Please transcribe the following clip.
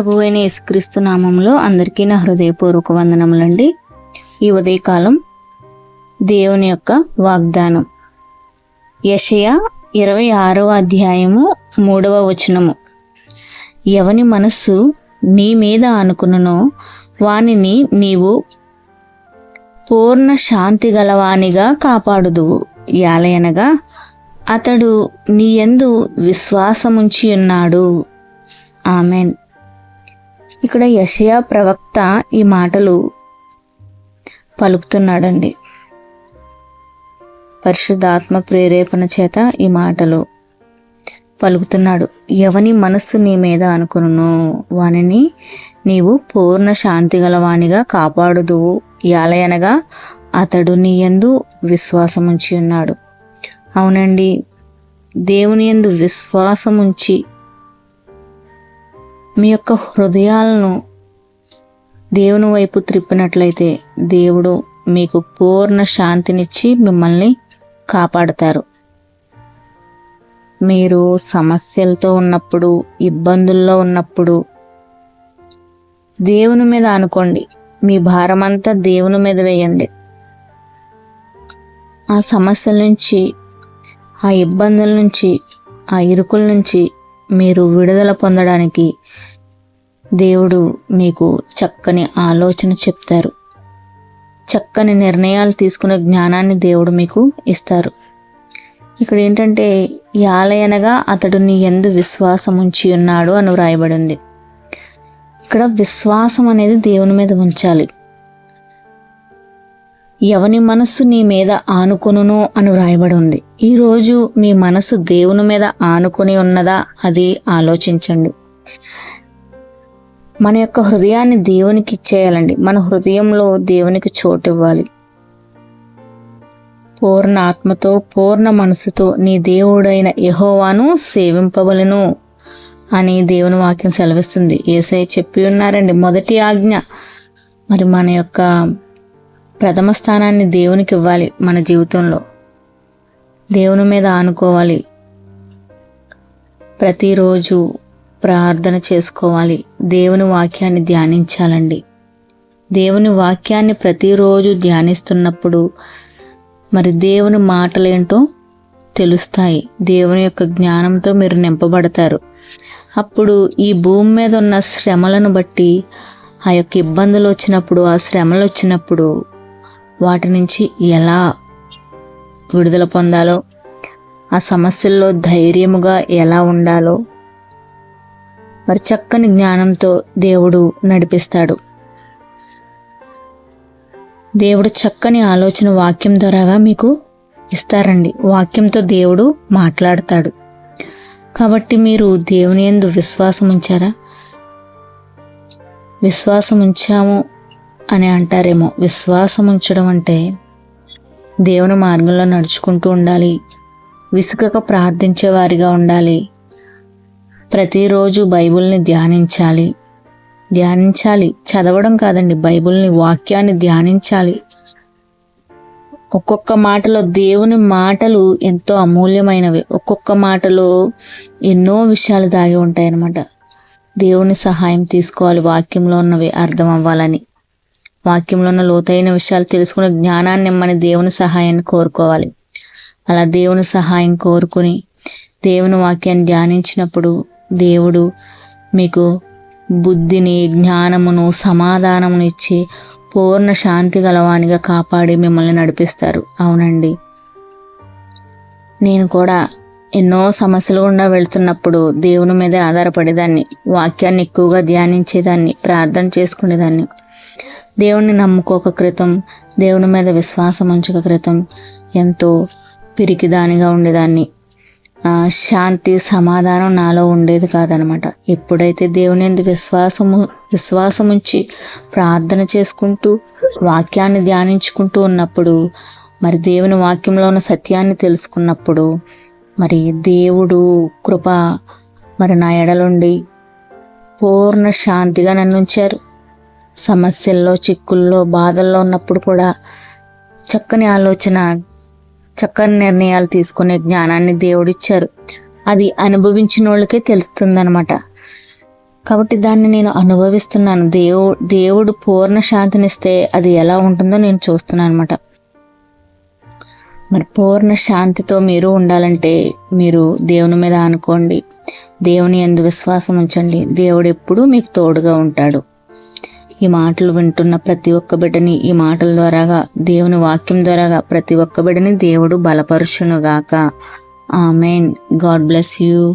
ప్రభు అయిన యేసుక్రీస్తు నామంలో అందరికీ నా హృదయపూర్వక వందనములండి. ఈ ఉదయకాలం దేవుని యొక్క వాగ్దానం. యషయ ఇరవై ఆరవ అధ్యాయము మూడవ వచనము. ఎవని మనస్సు నీ మీద అనుకునునో వానిని నీవు పూర్ణ శాంతి గలవానిగా కాపాడుదువు. యాలయనగా అతడు నీ ఎందు విశ్వాసముంచి ఉన్నాడు ఆమెన్. ఇక్కడ యషయా ప్రవక్త ఈ మాటలు పలుకుతున్నాడండి. పరిశుద్ధాత్మ ప్రేరేపణ చేత ఈ మాటలు పలుకుతున్నాడు. ఎవని మనస్సు నీ మీద అనుకును వానిని నీవు పూర్ణ శాంతి గలవానిగా కాపాడుదువు. యాలయనగా అతడు నీ యందు విశ్వాసముంచి ఉన్నాడు. అవునండి దేవుని యందు విశ్వాసముంచి మీ యొక్క హృదయాలను దేవుని వైపు త్రిప్పినట్లయితే దేవుడు మీకు పూర్ణ శాంతినిచ్చి మిమ్మల్ని కాపాడతారు. మీరు సమస్యలతో ఉన్నప్పుడు ఇబ్బందుల్లో ఉన్నప్పుడు దేవుని మీద అనుకోండి. మీ భారమంతా దేవుని మీద వేయండి. ఆ సమస్యల నుంచి ఆ ఇబ్బందుల నుంచి ఆ ఇరుకుల నుంచి మీరు విడుదల పొందడానికి దేవుడు మీకు చక్కని ఆలోచన చెప్తారు. చక్కని నిర్ణయాలు తీసుకునే జ్ఞానాన్ని దేవుడు మీకు ఇస్తారు. ఇక్కడ ఏంటంటే యాలయనగా అతడు నీ ఎందు విశ్వాసం ఉంచి ఉన్నాడు అని వ్రాయబడింది. ఇక్కడ విశ్వాసం అనేది దేవుని మీద ఉంచాలి. ఎవని మనస్సు నీ మీద ఆనుకొనునో అని వ్రాయబడి ఉంది ఈరోజు మీ మనసు దేవుని మీద ఆనుకొని ఉన్నదా అది ఆలోచించండి. మన యొక్క హృదయాన్ని దేవునికి ఇచ్చేయాలండి. మన హృదయంలో దేవునికి చోటు ఇవ్వాలి పూర్ణ ఆత్మతో పూర్ణ మనసుతో నీ దేవుడైన యహోవాను సేవింపవలను అని దేవుని వాక్యం సెలవిస్తుంది. ఏసై చెప్పి ఉన్నారండి. మొదటి ఆజ్ఞ మరి మన యొక్క ప్రథమ స్థానాన్ని దేవునికి ఇవ్వాలి మన జీవితంలో. దేవుని మీద ఆనుకోవాలి. ప్రతిరోజు ప్రార్థన చేసుకోవాలి. దేవుని వాక్యాన్ని ధ్యానించాలండి. దేవుని వాక్యాన్ని ప్రతిరోజు ధ్యానిస్తున్నప్పుడు మరి దేవుని మాటలేంటో తెలుస్తాయి. దేవుని యొక్క జ్ఞానంతో మీరు నింపబడతారు. అప్పుడు ఈ భూమి మీద ఉన్న శ్రమలను బట్టి ఆ యొక్క ఇబ్బందులు వచ్చినప్పుడు ఆ శ్రమలు వచ్చినప్పుడు వాటి నుంచి ఎలా విడుదల పొందాలో ఆ సమస్యల్లో ధైర్యముగా ఎలా ఉండాలో మరి చక్కని జ్ఞానంతో దేవుడు నడిపిస్తాడు. దేవుడు చక్కని ఆలోచన వాక్యం ద్వారాగా మీకు ఇస్తారండి. వాక్యంతో దేవుడు మాట్లాడతాడు. కాబట్టి మీరు దేవుని ఎందు విశ్వాసం ఉంచారా విశ్వాసం ఉంచాము అని అంటారేమో. విశ్వాసం ఉంచడం అంటే దేవుని మార్గంలో నడుచుకుంటూ ఉండాలి. విసుగక ప్రార్థించే వారిగా ఉండాలి. ప్రతిరోజు బైబిల్ని ధ్యానించాలి. ధ్యానించాలి. చదవడం కాదండి బైబిల్ని వాక్యాన్ని ధ్యానించాలి. ఒక్కొక్క మాటలో దేవుని మాటలు ఎంతో అమూల్యమైనవి. ఒక్కొక్క మాటలో ఎన్నో విషయాలు దాగి ఉంటాయన్నమాట. దేవుని సహాయం తీసుకోవాలి వాక్యంలో ఉన్నవి అర్థం అవ్వాలని వాక్యంలో ఉన్న లోతైన విషయాలు తెలుసుకునే జ్ఞానాన్ని ఇమ్మని దేవుని సహాయాన్ని కోరుకోవాలి. అలా దేవుని సహాయం కోరుకుని దేవుని వాక్యాన్ని ధ్యానించినప్పుడు దేవుడు మీకు బుద్ధిని జ్ఞానమును సమాధానమును ఇచ్చి పూర్ణ శాంతి గలవానిగా కాపాడి మిమ్మల్ని నడిపిస్తారు. అవునండి. నేను కూడా ఎన్నో సమస్యలు గుండా వెళ్తున్నప్పుడు దేవుని మీద ఆధారపడేదాన్ని వాక్యాన్ని ఎక్కువగా ధ్యానించేదాన్ని ప్రార్థన చేసుకునేదాన్ని. దేవుణ్ణి నమ్ముకోక క్రితం దేవుని మీద విశ్వాసం ఉంచక క్రితం ఎంతో పిరికిదానిగా ఉండేదాన్ని. శాంతి సమాధానం నాలో ఉండేది కాదనమాట. ఎప్పుడైతే దేవుని ఎందు విశ్వాసము విశ్వాసం ఉంచి ప్రార్థన చేసుకుంటూ వాక్యాన్ని ధ్యానించుకుంటూ ఉన్నప్పుడు మరి దేవుని వాక్యంలో ఉన్న సత్యాన్ని తెలుసుకున్నప్పుడు మరి దేవుడు కృప మరి నా ఎడలుండి పూర్ణ శాంతిగా నన్ను ఉంచారు. సమస్యల్లో చిక్కుల్లో బాధల్లో ఉన్నప్పుడు కూడా చక్కని ఆలోచన చక్కని నిర్ణయాలు తీసుకునే జ్ఞానాన్ని దేవుడిచ్చారు. అది అనుభవించిన వాళ్ళకే తెలుస్తుందనమాట కాబట్టి దాన్ని నేను అనుభవిస్తున్నాను. దేవు దేవుడు పూర్ణ శాంతినిస్తే అది ఎలా ఉంటుందో నేను చూస్తున్నాను అనమాట మరి పూర్ణ శాంతితో మీరు ఉండాలంటే మీరు దేవుని మీద అనుకోండి దేవుని ఎందు విశ్వాసం ఉంచండి. దేవుడు ఎప్పుడూ మీకు తోడుగా ఉంటాడు. ఈ మాటలు వింటున్న ప్రతి ఒక్క బిడ్డని ఈ మాటల ద్వారాగా దేవుని వాక్యం ద్వారాగా ప్రతి ఒక్క బిడ్డని దేవుడు బలపరుచునుగాక. ఆమెన్. God bless you.